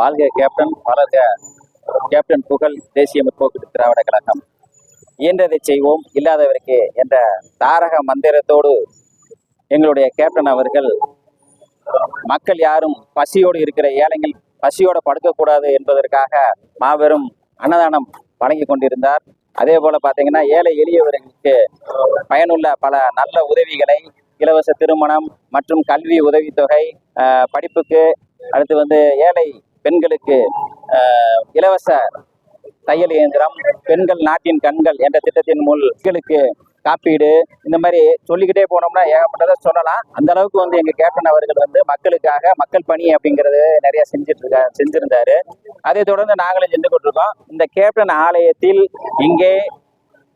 வாழ்க கேப்டன் வளர்க கேப்டன் புகழ் தேசிய முற்போக்கு திராவிட கழகம். இயன்றதை செய்வோம் இல்லாதவருக்கு என்ற தாரக மந்திரத்தோடு எங்களுடைய கேப்டன் அவர்கள் மக்கள் யாரும் பசியோடு இருக்கிற ஏழைகள் பசியோடு படுக்கக்கூடாது என்பதற்காக மாபெரும் அன்னதானம் வழங்கி கொண்டிருந்தார். அதே போல பார்த்தீங்கன்னா ஏழை எளியவர்களுக்கு பயனுள்ள பல நல்ல உதவிகளை இலவச திருமணம் மற்றும் கல்வி உதவித்தொகை படிப்புக்கு அடுத்து வந்து ஏழை பெண்களுக்கு இலவச தையல் இயந்திரம் பெண்கள் நாட்டின் கண்கள் என்ற திட்டத்தின் மூல் பெண்களுக்கு காப்பீடு இந்த மாதிரி சொல்லிக்கிட்டே போனோம்னா ஏகப்பட்டதை சொல்லலாம். அந்த அளவுக்கு வந்து எங்க கேப்டன் அவர்கள் வந்து மக்களுக்காக மக்கள் பணி அப்படிங்கறது நிறைய செஞ்சுட்டு இருக்க செஞ்சிருந்தாரு. அதை தொடர்ந்து நாங்களும் சென்று கொண்டிருக்கோம். இந்த கேப்டன் ஆலயத்தில் இங்கே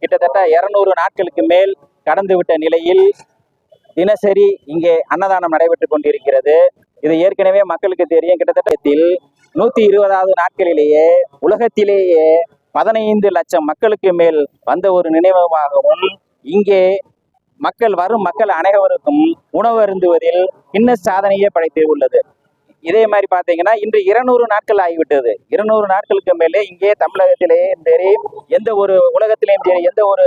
கிட்டத்தட்ட இருநூறு நாட்களுக்கு மேல் கடந்து விட்ட நிலையில் தினசரி இங்கே அன்னதானம் நடைபெற்று கொண்டிருக்கிறது. இது ஏற்கனவே மக்களுக்கு தெரியும். கிட்டத்தட்ட நூத்தி இருபதாவது நாட்களிலேயே உலகத்திலேயே பதினைந்து லட்சம் மக்களுக்கு மேல் வந்த ஒரு நினைவகமாகவும் இங்கே மக்கள் வரும் மக்கள் அனைவருக்கும் உணவு அருந்துவதில் கின்னஸ் சாதனையே படைத்து உள்ளது. இதே மாதிரி பார்த்தீங்கன்னா இன்று இருநூறு நாட்கள் ஆகிவிட்டது. இருநூறு நாட்களுக்கு மேலே இங்கே தமிழகத்திலேயே சரி எந்த ஒரு உலகத்திலேயும் சரி எந்த ஒரு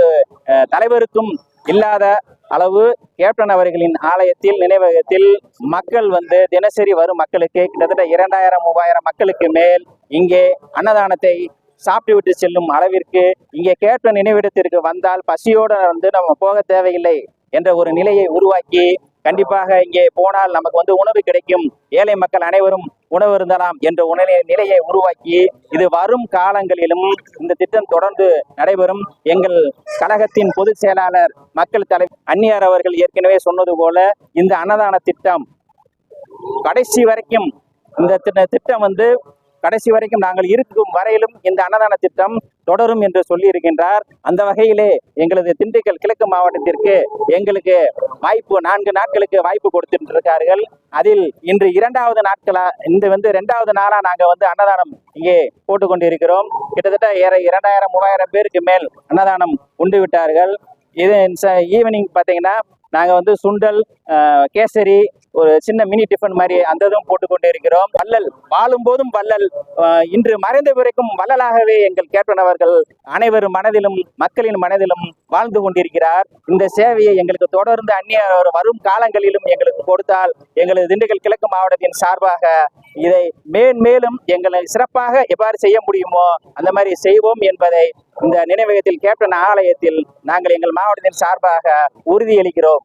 தலைவருக்கும் இல்லாத அளவு. கேப்டன் அவர்களின் ஆலயத்தில் நினைவகத்தில் மக்கள் வந்து தினசரி வரும் மக்களுக்கு கிட்டத்தட்ட இரண்டாயிரம் மூவாயிரம் மக்களுக்கு மேல் இங்கே அன்னதானத்தை சாப்பிட்டு விட்டு செல்லும் அளவிற்கு இங்கே கேப்டன் நினைவிடத்திற்கு வந்தால் பசியோடு வந்து நம்ம போக தேவையில்லை என்ற ஒரு நிலையை உருவாக்கி கண்டிப்பாக இங்கே போனால் நமக்கு வந்து உணவு கிடைக்கும். ஏழை மக்கள் அனைவரும் உணவு இருந்தலாம் என்ற உணவு நிலையை உருவாக்கி இது வரும் காலங்களிலும் இந்த திட்டம் தொடர்ந்து நடைபெறும். எங்கள் கழகத்தின் பொதுச் செயலாளர் மக்கள் தலைவர் அந்நியார் அவர்கள் ஏற்கனவே சொன்னது போல இந்த அன்னதான திட்டம் கடைசி வரைக்கும் இந்த திட்ட- திட்டம் வந்து கடைசி வரைக்கும் நாங்கள் இருக்கும் வரையிலும் இந்த அன்னதான திட்டம் தொடரும் என்று சொல்லி இருக்கின்றார் அந்த வகையிலே எங்களது திண்டுக்கல் கிழக்கு மாவட்டத்திற்கு எங்களுக்கு வாய்ப்பு நான்கு நாட்களுக்கு வாய்ப்பு கொடுத்துட்டு இருக்கார்கள் அதில் இன்று இரண்டாவது நாட்களா இந்த வந்து இரண்டாவது நாளா நாங்க வந்து அன்னதானம் இங்கே போட்டு கொண்டிருக்கிறோம் கிட்டத்தட்ட ஏற- இரண்டாயிரம் மூவாயிரம் பேருக்கு மேல் அன்னதானம் உண்டு விட்டார்கள். இது ஈவினிங் பார்த்தீங்கன்னா நாங்கள் வந்து சுண்டல் கேசரி ஒரு சின்ன மினி டிஃபன் மாதிரி அந்த இதுவும் போட்டு கொண்டு இருக்கிறோம். வள்ளல் வாழும் போதும் வள்ளல் இன்று மறைந்த பிறக்கும் வள்ளலாகவே எங்கள் கேப்டன் அவர்கள் அனைவரும் மனதிலும் மக்களின் மனதிலும் வாழ்ந்து கொண்டிருக்கிறார். இந்த சேவையை எங்களுக்கு தொடர்ந்து அந்நிய வரும் காலங்களிலும் எங்களுக்கு கொடுத்தால் எங்களது திண்டுக்கல் கிழக்கு மாவட்டத்தின் சார்பாக இதை மேன்மேலும் எங்களை சிறப்பாக எவ்வாறு செய்ய முடியுமோ அந்த மாதிரி செய்வோம் என்பதை இந்த நினைவகத்தில் கேப்டன் ஆலயத்தில் நாங்கள் எங்கள் மாவட்டத்தின் சார்பாக உறுதியளிக்கிறோம்.